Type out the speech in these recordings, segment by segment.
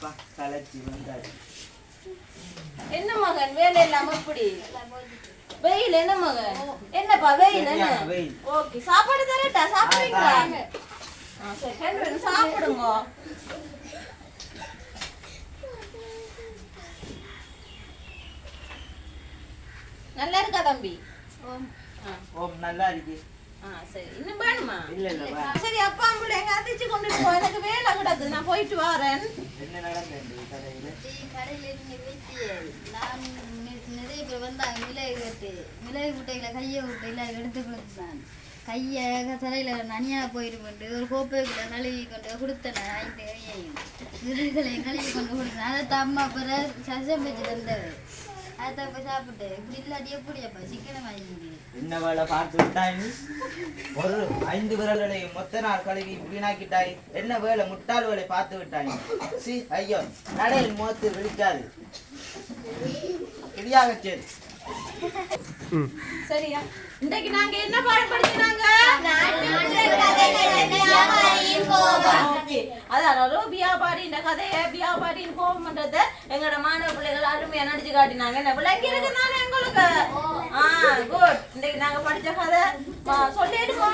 அப்பா கலைச்சி வந்தாரு. என்ன மகன்? வேலை இல்லாம இப்படி? வெயில் என்ன மகன்? என்னப்பா வெயில் என்ன. ஓகே சாப்பாடு தரட்டா? சாப்பிடுறீங்களா? சாப்பிடுங்க. நல்லா இருக்கா தம்பி? ஓம் நல்லா இருக்கு. சரி. அப்பா அம்புல எங்க அதிர்ச்சி கொண்டுட்டு போ. எனக்கு வேலை கிடக்குது நான் போயிட்டு வரேன். என்ன நடந்தது கடையில? கடையில் இருந்து வீட்டு நான் நிறைய பேர் வந்தாங்க. மிளகு கட்டு மிளகு குட்டையில் கையை விட்டையில் எடுத்து கொடுத்தான். கையை தலையில் நனியாக போயிருமெண்டு. ஒரு கோப்பைக்குள்ள கழுவி கொண்டு கொடுத்தேன் ஐந்து கையையும். விரல்களையும் கழுவி கொண்டு கொடுத்தேன். அதை அம்மா பிற சசம் வச்சு தந்தது. அதை போய் சாப்பிட்டு. இப்படி இல்லாட்டி எப்படி அப்பா? சிக்கனை வாங்கிட்டு என்ன வேலை பார்த்து விட்டாய் ஒரு ஐந்து விரல்களை மொத்த நாள் கழுவி வீணாக்கிட்டாய். என்ன வேலை முட்டாள் வேலை பார்த்து விட்டாய் சி ஐயோ நடையில் மோத்து விழிக்காது. இடியாக சரி. சரியா? இன்றைக்கு நாங்க என்ன பாடம் படிக்கிறாங்க Okay. அதான் ஒரு கதையை வியாபாரியின் கோபம் பண்றத எங்களோட மாணவ பிள்ளைகள் அருமையா நடிச்சு காட்டினாங்க. என்ன விளங்கி இருக்கு எங்களுக்கு? ஆ குட் இன்னைக்கு நாங்க படிச்ச கதை சொல்லிடுமா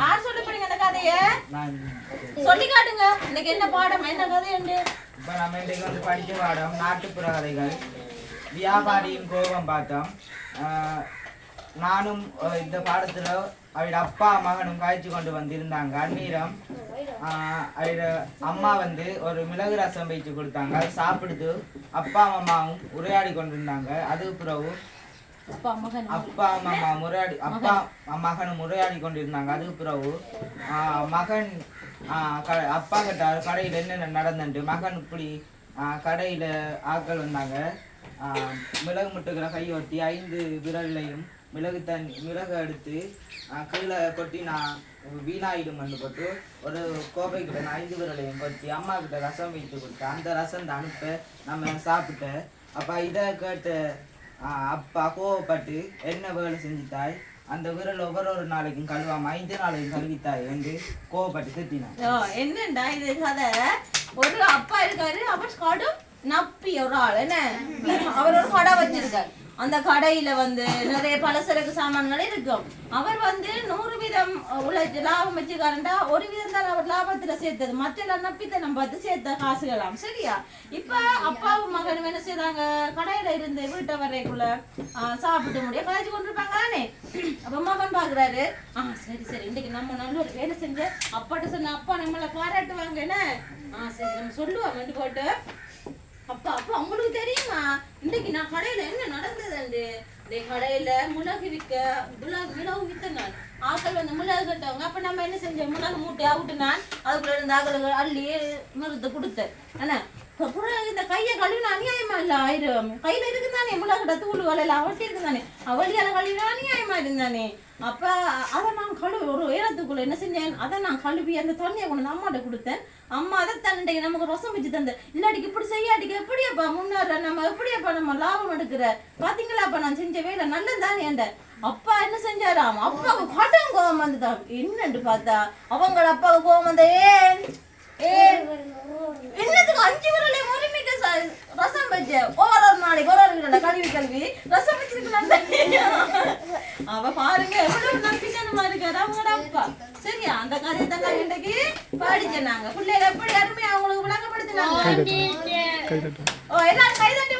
யார் சொல்ல போறீங்க அந்த கதைய? நான் சொல்லி காட்டுங்க. இன்னைக்கு என்ன பாடம்? என்ன கதை உண்டு? இப்போ நம்ம இன்றைக்கு வந்து படித்த பாடம் நாட்டுப்புற கதைகள். வியாபாரியின் கோபம் பார்த்தோம். நானும் இந்த பாடத்துல அவரோட அப்பா மகனும் காய்ச்சி கொண்டு வந்திருந்தாங்க. அந்நீரம். அவரோட அம்மா வந்து ஒரு மிளகு ரசம் வைத்து கொடுத்தாங்க. அது சாப்பிடுத்து அப்பா அம்மாவும் உரையாடி கொண்டிருந்தாங்க. அது பிறகு அப்பா மாமா அம்மா முறையாடி அப்பா மகன் முறையாடி கொண்டிருந்தாங்க அதுக்கு பிறகு ஆஹ், மகன் ஆஹ், அப்பா கிட்ட கடையில் என்னென்ன நடந்துட்டு மகன் இப்படி ஆஹ், கடையில ஆட்கள் வந்தாங்க. ஆஹ், மிளகு முட்டுக்கிற கையொட்டி ஐந்து விரல்லையும் மிளகு தண்ணி மிளகு எடுத்து ஆஹ், கீழே கொட்டி நான் வீணாயிடும் மண்ணு போட்டு ஒரு கோப்பைக்கிட்ட நான் ஐந்து விரலையும் கொட்டி அம்மா கிட்ட ரசம் வைத்து கொடுத்தேன். அந்த ரசம் அனுப்ப நம்ம சாப்பிட்டேன் அப்போ இதை கேட்ட அப்பா கோவப்பட்டு என்ன வேலை செஞ்சுட்டாய் அந்த விரல் ஒவ்வொரு ஒரு நாளைக்கும் கழுவாம ஐந்து நாளைக்கும் கழுவித்தாய் என்று கோவப்பட்டு திட்டினான். என்னண்டா இது கதை? ஒரு அப்பா இருக்காரு அவர் கடும் நப்பி ஒரு ஆள் என்ன? அவர் ஒரு கடை வச்சிருக்காரு. அந்த கடையில வந்து நிறைய பலசரக்கு சாமான்கள் இருக்கும். அவர் வந்து நூறு வீதம் உழைச்சு லாபம் வச்சுக்காரண்டா ஒரு வீதம் தான் அவர் லாபத்துல சேர்த்தது. மற்ற எல்லாம் நப்பித்தனம் பார்த்து சேர்த்த காசுகளாம். சரியா? இப்ப அப்பாவும் மகனும் என்ன செய்யறாங்க கடையில இருந்து வீட்டை வரைக்குள்ள ஆஹ், சாப்பிட்டு முடிய கதைச்சு கொண்டிருப்பாங்க தானே அப்ப மகன் பாக்குறாரு ஆ சரி சரி. இன்னைக்கு நம்ம நல்ல ஒரு வேலை செஞ்ச அப்பாட்ட சொன்ன அப்பா நம்மளை பாராட்டுவாங்க என்ன ஆ சரி நம்ம சொல்லுவோம் போட்டு. அப்பா அப்பா உங்களுக்கு தெரியுமா? இன்னைக்கு நான் கடையில என்ன நடந்ததுண்டு இந்த கடையில மிளகு விற்க மிளகு மிளகு வித்த நான் ஆக்கள் வந்து மிளகு கட்டவங்க. அப்ப நம்ம என்ன செஞ்சோம்? மிளகு மூட்டையா அவுட்டு நான் அதுக்குள்ள இருந்த ஆக்களுக்கு அள்ளி மருந்து கொடுத்தேன். என்ன? இந்த கையை கழுவினா அநியாயமா இல்ல? ஆயிரம். கையில இருக்குதானே மிளகுட தூள் எல்லாம் அவட்டி இருக்குதானே அவளியால கழுவினா அநியாயமா இருந்தானே? அப்ப அதை நான் கழுவி ஒரு உயரத்துக்குள்ள என்ன செஞ்சேன்? அதை நான் கழுவி அந்த தண்ணியை கொண்டு அம்மாட்ட கொடுத்தேன். அம்மா அதை தண்டை நமக்கு ரசம் வச்சு தந்த இல்லாட்டிக்கு இப்படி செய்யாட்டிக்கு எப்படியாப்பா முன்னேற நம்ம எப்படியாப்பா நம்ம லாபம் எடுக்கிற? பாத்தீங்களாப்பா நான் செஞ்ச வேலை நல்லதானே என்ற அப்பா என்ன செஞ்சாராம்? அப்பாவுக்கு கடன் கோபம் வந்துதான் என்னன்னு பார்த்தா? அவங்கள அப்பாவுக்கு கோபம் வந்த ஏன் ஏன்? என்னத்துக்கு அஞ்சு வச்ச ஒரு ஒரு நாளைக்கு ஒரு ஒரு கழுவி கழுவி ரசம் வச்சிருக்கலாம் அவ பாருங்க எவ்வளவு நம்பிக்கை இருக்காரு அவங்களோட அப்பா. சரியா? அந்த கதையை தான் நாங்க இன்னைக்கு படிச்சேன் நாங்க. பிள்ளைகள் எப்படி அருமையா அவங்களுக்கு விளங்கப்படுத்தினாங்க ஓ எல்லாரும் கைதட்டி